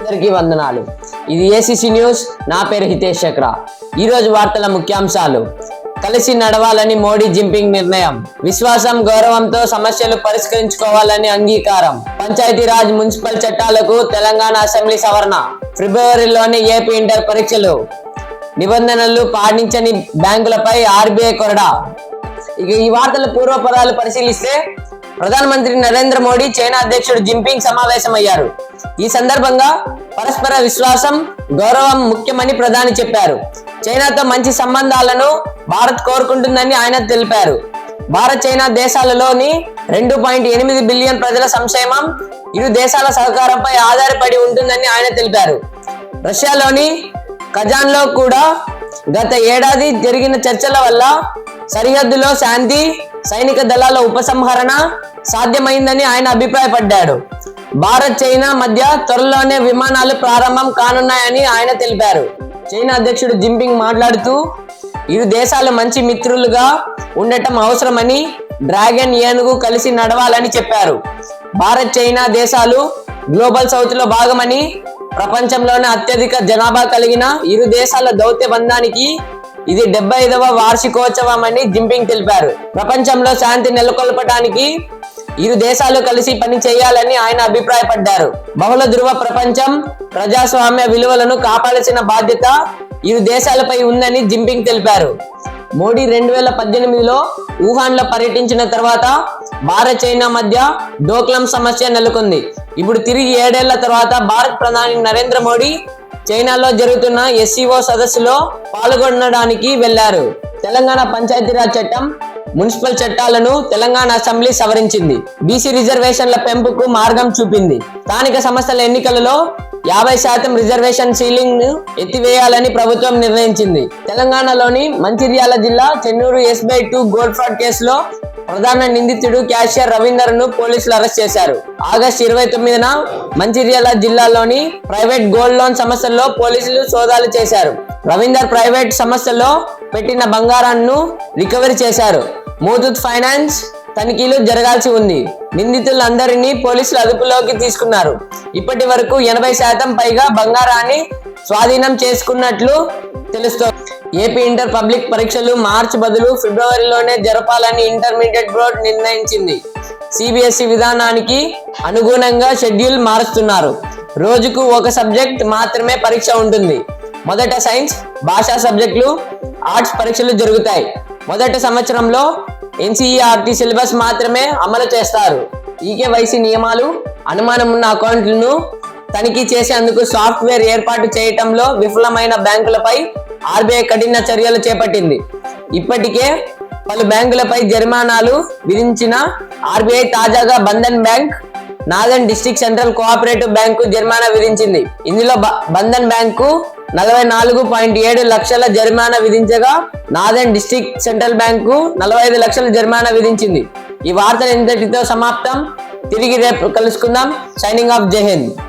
అందరికీ వందనాలు. ఇది ఏసీసీ న్యూస్ నా పేరు హితేష్ చక్ర. ఈరోజు వార్తల ముఖ్యాంశాలు. కలిసి నడవాలని మోడీ జింపింగ్ నిర్ణయం. విశ్వాసం గౌరవంతో సమస్యలు పరిష్కరించుకోవాలని అంగీకారం. పంచాయతీరాజ్ మున్సిపల్ చట్టాలకు తెలంగాణ అసెంబ్లీ సవరణ. ఫిబ్రవరిలోని ఏపీ ఇంటర్ పరీక్షలు. నిబంధనలు పాటించని బ్యాంకులపై ఆర్బీఐ కొరడా. ఇక ఈ వార్తల పూర్వపరాలు పరిశీలిస్తే ప్రధానమంత్రి నరేంద్ర మోడీ చైనా అధ్యక్షుడు జింపింగ్ సమావేశమయ్యారు. ఈ సందర్భంగా పరస్పర విశ్వాసం గౌరవం ముఖ్యమని ప్రధాని చెప్పారు. చైనాతో మంచి సంబంధాలను భారత్ కోరుకుంటుందని ఆయన తెలిపారు. భారత్ చైనా దేశాలలోని రెండు పాయింట్ ఎనిమిది బిలియన్ ప్రజల సంక్షేమం ఇరు దేశాల సహకారంపై ఆధారపడి ఉంటుందని ఆయన తెలిపారు. రష్యాలోని కజాన్లో కూడా గత ఏడాది జరిగిన చర్చల వల్ల సరిహద్దులో శాంతి సైనిక దళాల ఉపసంహరణ సాధ్యమైందని ఆయన అభిప్రాయపడ్డాడు. భారత్ చైనా మధ్య త్వరలోనే విమానాలు ప్రారంభం కానున్నాయని ఆయన తెలిపారు. చైనా అధ్యక్షుడు జింపింగ్ మాట్లాడుతూ ఇరు దేశాలు మంచి మిత్రులుగా ఉండటం అవసరమని డ్రాగన్ ఏనుగు కలిసి నడవాలని చెప్పారు. భారత్ చైనా దేశాలు గ్లోబల్ సౌత్లో భాగమని ప్రపంచంలోనే అత్యధిక జనాభా కలిగిన ఇరు దేశాల దౌత్య బంధానికి ఇది డెబ్బై ఐదవ వార్షికోత్సవం అని జింపింగ్ తెలిపారు. ప్రపంచంలో శాంతి నెలకొల్పడానికి ఇరు దేశాలు కలిసి పని చేయాలని ఆయన అభిప్రాయపడ్డారు. బహుళ ధృవ ప్రపంచం ప్రజాస్వామ్య విలువలను కాపాడాల్సిన బాధ్యత ఇరు దేశాలపై ఉందని జింపింగ్ తెలిపారు. మోడీ రెండు వేల పద్దెనిమిదిలో వుహాన్లో పర్యటించిన తర్వాత భారత్ చైనా మధ్య డోక్లం సమస్య నెలకొంది. ఇప్పుడు తిరిగి ఏడేళ్ళ తర్వాత భారత్ ప్రధాని నరేంద్ర మోడీ చైనాలో జరుగుతున్న ఎస్సీఓ సదస్సులో పాల్గొనడానికి వెళ్ళారు తెలంగాణ పంచాయతీరాజ్ చట్టం మున్సిపల్ చట్టాలను తెలంగాణ అసెంబ్లీ సవరించింది. బీసీ రిజర్వేషన్ల పెంపుకు మార్గం చూపింది. స్థానిక సంస్థల ఎన్నికలలో యాభై శాతం రిజర్వేషన్ సీలింగ్ను ఎత్తివేయాలని ప్రభుత్వం నిర్ణయించింది. తెలంగాణలోని మంచిర్యాల జిల్లా Chennur SBI two gold fraud కేసులో ప్రధాన నిందితుడు క్యాషియర్ రవీందర్ను పోలీసులు అరెస్ట్ చేశారు. ఆగస్టు ఇరవై తొమ్మిదిన మంచిర్యాల జిల్లాలోని ప్రైవేట్ గోల్డ్ లోన్ సంస్థల్లో పోలీసులు సోదాలు చేశారు. రవీందర్ ప్రైవేట్ సంస్థల్లో పెట్టిన బంగారాన్ని రికవరీ చేశారు. మూతూత్ ఫైనాన్స్ తనిఖీలు జరగాల్సి ఉంది. నిందితులందరినీ పోలీసులు అదుపులోకి తీసుకున్నారు. ఇప్పటి వరకు ఎనభై శాతం పైగా బంగారాన్ని స్వాధీనం చేసుకున్నట్లు తెలుస్తోంది. ఏపీ ఇంటర్ పబ్లిక్ పరీక్షలు మార్చి బదులు ఫిబ్రవరిలోనే జరపాలని ఇంటర్మీడియట్ బోర్డ్ నిర్ణయించింది. సిబిఎస్ఈ విధానానికి అనుగుణంగా షెడ్యూల్ మారుస్తున్నారు. రోజుకు ఒక సబ్జెక్ట్ మాత్రమే పరీక్ష ఉంటుంది. మొదట సైన్స్ భాషా సబ్జెక్టులు ఆర్ట్స్ పరీక్షలు జరుగుతాయి. మొదటి సంవత్సరంలో ఎన్సీఈఆర్టీ సిలబస్ మాత్రమే అమలు చేస్తారు. ఈకేవైసీ నియమాలు అనుమానం ఉన్న అకౌంట్లను తనిఖీ చేసేందుకు సాఫ్ట్వేర్ ఏర్పాటు చేయటంలో విఫలమైన బ్యాంకులపై ఆర్బీఐ కఠిన చర్యలు చేపట్టింది. ఇప్పటికే పలు బ్యాంకులపై జరిమానాలు విధించిన ఆర్బీఐ తాజాగా బంధన్ బ్యాంక్ నాదన్ డిస్ట్రిక్ట్ సెంట్రల్ కోఆపరేటివ్ బ్యాంకు జరిమానా విధించింది. ఇందులో బ- బంధన్ బ్యాంకు నలభై నాలుగు పాయింట్ ఏడు లక్షల జరిమానా విధించగా నాదెన్ డిస్టిక్ సెంట్రల్ బ్యాంకు నలభై ఐదు లక్షల జరిమానా విధించింది. ఈ వార్తలు ఇంతటితో సమాప్తం. తిరిగి రేపు కలుసుకుందాం. సైనింగ్ ఆఫ్ జై హింద్.